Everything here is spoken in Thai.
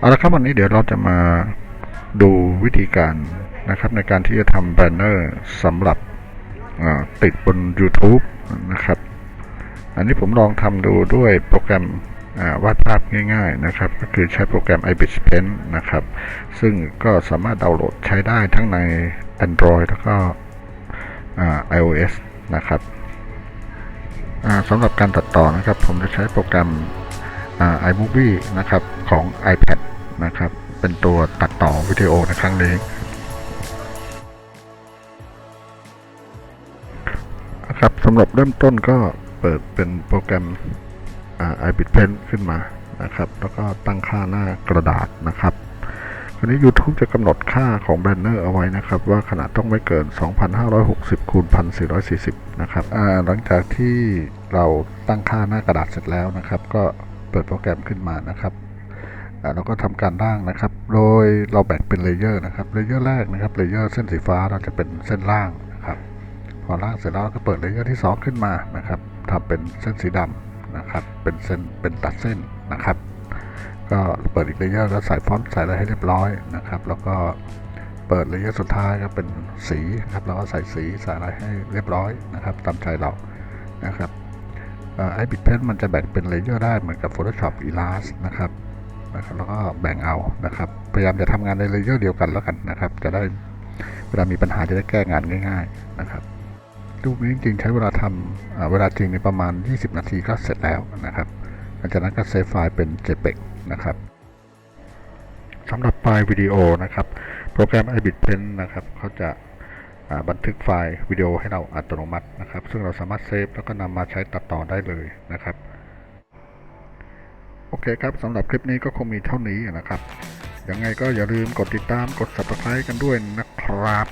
เอาละครับวันนี้เดี๋ยวเราจะมาดูวิธีการนะครับในการที่จะทำแบนเนอร์สำหรับติดบน YouTube นะครับ อันนี้ผมลองทำดูด้วยโปรแกรมวาดภาพง่ายๆนะครับ ก็คือใช้โปรแกรม iBit Paint นะครับ ซึ่งก็สามารถดาวน์โหลดใช้ได้ทั้งใน Android แล้วก็อ่า iOS นะครับสำหรับการตัดต่อนะครับ ผมจะใช้โปรแกรมอ่า iMovie นะครับของ iPad นะครับ เป็นตัวตัดต่อวิดีโอในครั้งนี้นะครับสำหรับเริ่มต้นก็เปิดเป็นโปรแกรมอ่า iBit Paint ขึ้นมานะครับ แล้วก็ตั้งค่าหน้ากระดาษนะครับคราวนี้ YouTube จะกำหนดค่าของแบนเนอร์เอาไว้นะครับ ว่าขนาดต้องไม่เกิน 2,560คูณ1,440 นะครับอ่าหลังจากที่เราตั้งค่าหน้ากระดาษเสร็จแล้วนะครับ ก็เปิดโปรแกรมขึ้นมานะครับ เราก็ทำการร่างนะครับ โดยเราแบ่งเป็นเลเยอร์นะครับ เลเยอร์แรกนะครับ เลเยอร์เส้นสีฟ้าเราจะเป็นเส้นล่างนะครับ พอล่างเสร็จแล้วก็เปิดเลเยอร์ที่ 2 ขึ้นมานะครับทำเป็นเส้นสีดำนะครับ เป็นเส้น เป็นตัดเส้นนะครับ ก็เปิดอีกเลเยอร์แล้วใส่ฟอนต์ใส่อะไรให้เรียบร้อยนะครับ แล้วก็เปิดเลเยอร์สุดท้ายก็เป็นสีนะครับเราก็ใส่สีใส่อะไรให้เรียบร้อยนะครับ ตามใจเรานะครับไอบิดเพนมันจะแบ่งเป็นเลเยอร์ได้เหมือนกับ Photoshop Illustrator นะครับ นะครับแล้วก็แบ่งเอานะครับพยายามจะทำงานในเลเยอร์เดียวกันแล้วกันนะครับ จะได้เวลามีปัญหาจะได้แก้งานง่าย ๆนะครับรูปนี้จริงใช้เวลาทำเวลาจริงในประมาณ 20 นาทีก็เสร็จแล้วนะครับหลังจากนั้นก็เซฟไฟล์เป็น JPEG นะครับสำหรับไฟล์วิดีโอนะครับ โปรแกรม iBit Pen นะครับเขาจะาบันทึกไฟล์วิดีโอให้เราอัตโนมัตินะครับ ซึ่งเราสามารถเซฟแล้วก็นำมาใช้ตัดต่อได้เลยนะครับ โอเคครับสำหรับคลิปนี้ก็คงมีเท่านี้นะครับยังไงก็อย่าลืมกดติดตามกด subscribe กันด้วยนะครับ